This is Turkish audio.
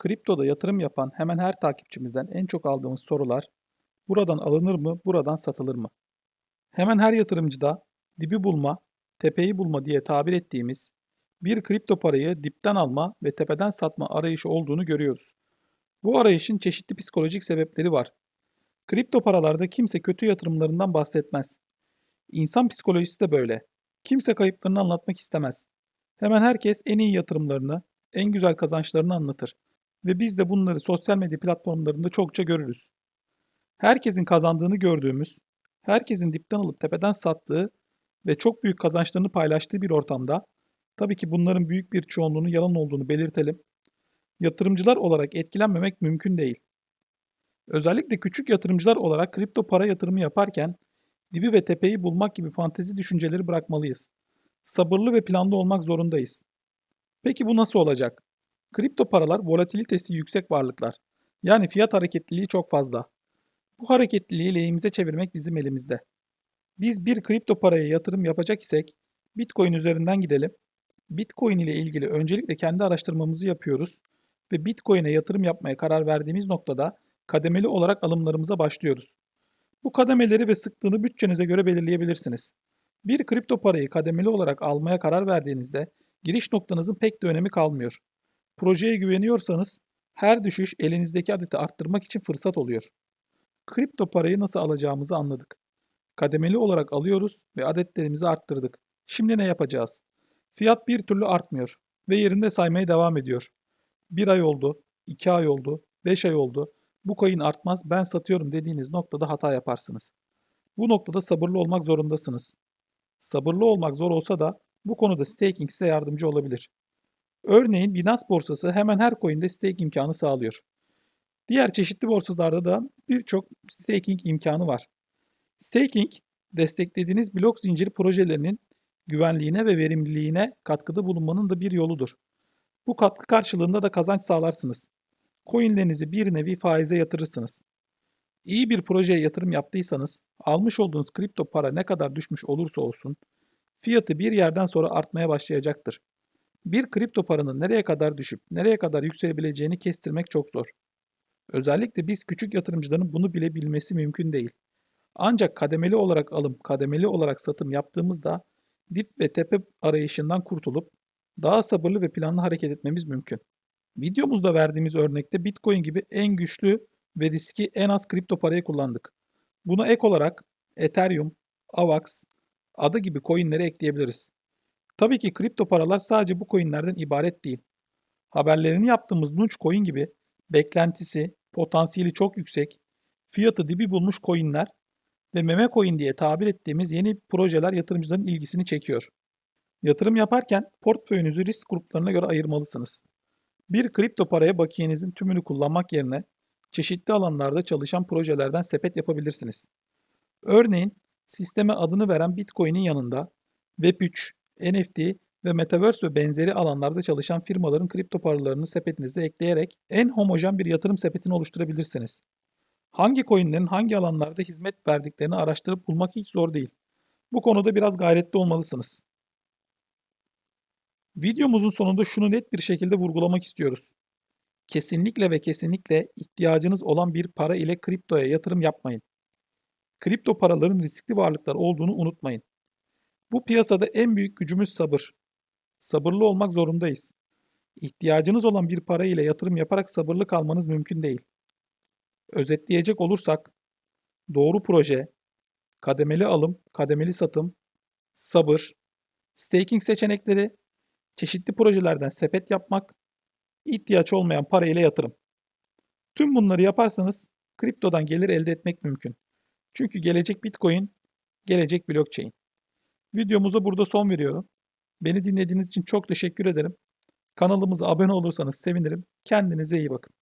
Kriptoda yatırım yapan hemen her takipçimizden en çok aldığımız sorular buradan alınır mı, buradan satılır mı? Hemen her yatırımcıda dibi bulma, tepeyi bulma diye tabir ettiğimiz bir kripto parayı dipten alma ve tepeden satma arayışı olduğunu görüyoruz. Bu arayışın çeşitli psikolojik sebepleri var. Kripto paralarda kimse kötü yatırımlarından bahsetmez. İnsan psikolojisi de böyle. Kimse kayıplarını anlatmak istemez. Hemen herkes en iyi yatırımlarını, en güzel kazançlarını anlatır ve biz de bunları sosyal medya platformlarında çokça görürüz. Herkesin kazandığını gördüğümüz, herkesin dipten alıp tepeden sattığı ve çok büyük kazançlarını paylaştığı bir ortamda tabii ki bunların büyük bir çoğunluğunun yalan olduğunu belirtelim. Yatırımcılar olarak etkilenmemek mümkün değil. Özellikle küçük yatırımcılar olarak kripto para yatırımı yaparken dibi ve tepeyi bulmak gibi fantezi düşünceleri bırakmalıyız. Sabırlı ve planlı olmak zorundayız. Peki bu nasıl olacak? Kripto paralar volatilitesi yüksek varlıklar. Yani fiyat hareketliliği çok fazla. Bu hareketliliği lehimize çevirmek bizim elimizde. Biz bir kripto paraya yatırım yapacak isek Bitcoin üzerinden gidelim. Bitcoin ile ilgili öncelikle kendi araştırmamızı yapıyoruz ve Bitcoin'e yatırım yapmaya karar verdiğimiz noktada kademeli olarak alımlarımıza başlıyoruz. Bu kademeleri ve sıklığını bütçenize göre belirleyebilirsiniz. Bir kripto parayı kademeli olarak almaya karar verdiğinizde giriş noktanızın pek de önemi kalmıyor. Projeye güveniyorsanız her düşüş elinizdeki adeti arttırmak için fırsat oluyor. Kripto parayı nasıl alacağımızı anladık. Kademeli olarak alıyoruz ve adetlerimizi arttırdık. Şimdi ne yapacağız? Fiyat bir türlü artmıyor ve yerinde saymaya devam ediyor. Bir ay oldu, iki ay oldu, beş ay oldu. Bu coin artmaz ben satıyorum dediğiniz noktada hata yaparsınız. Bu noktada sabırlı olmak zorundasınız. Sabırlı olmak zor olsa da bu konuda staking size yardımcı olabilir. Örneğin Binance borsası hemen her coin'de stake imkanı sağlıyor. Diğer çeşitli borsalarda da birçok staking imkanı var. Staking, desteklediğiniz blok zinciri projelerinin güvenliğine ve verimliliğine katkıda bulunmanın da bir yoludur. Bu katkı karşılığında da kazanç sağlarsınız. Coinlerinizi bir nevi faize yatırırsınız. İyi bir projeye yatırım yaptıysanız, almış olduğunuz kripto para ne kadar düşmüş olursa olsun, fiyatı bir yerden sonra artmaya başlayacaktır. Bir kripto paranın nereye kadar düşüp nereye kadar yükselebileceğini kestirmek çok zor. Özellikle biz küçük yatırımcıların bunu bile bilmesi mümkün değil. Ancak kademeli olarak alım, kademeli olarak satım yaptığımızda dip ve tepe arayışından kurtulup daha sabırlı ve planlı hareket etmemiz mümkün. Videomuzda verdiğimiz örnekte Bitcoin gibi en güçlü ve riski en az kripto parayı kullandık. Buna ek olarak Ethereum, AVAX, adı gibi coinleri ekleyebiliriz. Tabii ki kripto paralar sadece bu coinlerden ibaret değil. Haberlerini yaptığımız Nunch Coin gibi beklentisi, potansiyeli çok yüksek, fiyatı dibi bulmuş coinler ve meme coin diye tabir ettiğimiz yeni projeler yatırımcıların ilgisini çekiyor. Yatırım yaparken portföyünüzü risk gruplarına göre ayırmalısınız. Bir kripto paraya bakiyenizin tümünü kullanmak yerine çeşitli alanlarda çalışan projelerden sepet yapabilirsiniz. Örneğin sisteme adını veren Bitcoin'in yanında Web3, NFT ve Metaverse ve benzeri alanlarda çalışan firmaların kripto paralarını sepetinize ekleyerek en homojen bir yatırım sepetini oluşturabilirsiniz. Hangi coinlerin hangi alanlarda hizmet verdiklerini araştırıp bulmak hiç zor değil. Bu konuda biraz gayretli olmalısınız. Videomuzun sonunda şunu net bir şekilde vurgulamak istiyoruz. Kesinlikle ve kesinlikle ihtiyacınız olan bir para ile kriptoya yatırım yapmayın. Kripto paraların riskli varlıklar olduğunu unutmayın. Bu piyasada en büyük gücümüz sabır. Sabırlı olmak zorundayız. İhtiyacınız olan bir para ile yatırım yaparak sabırlı kalmanız mümkün değil. Özetleyecek olursak, doğru proje, kademeli alım, kademeli satım, sabır, staking seçenekleri, çeşitli projelerden sepet yapmak, ihtiyaç olmayan para ile yatırım. Tüm bunları yaparsanız kriptodan gelir elde etmek mümkün. Çünkü gelecek Bitcoin, gelecek blockchain. Videomuza burada son veriyorum. Beni dinlediğiniz için çok teşekkür ederim. Kanalımıza abone olursanız sevinirim. Kendinize iyi bakın.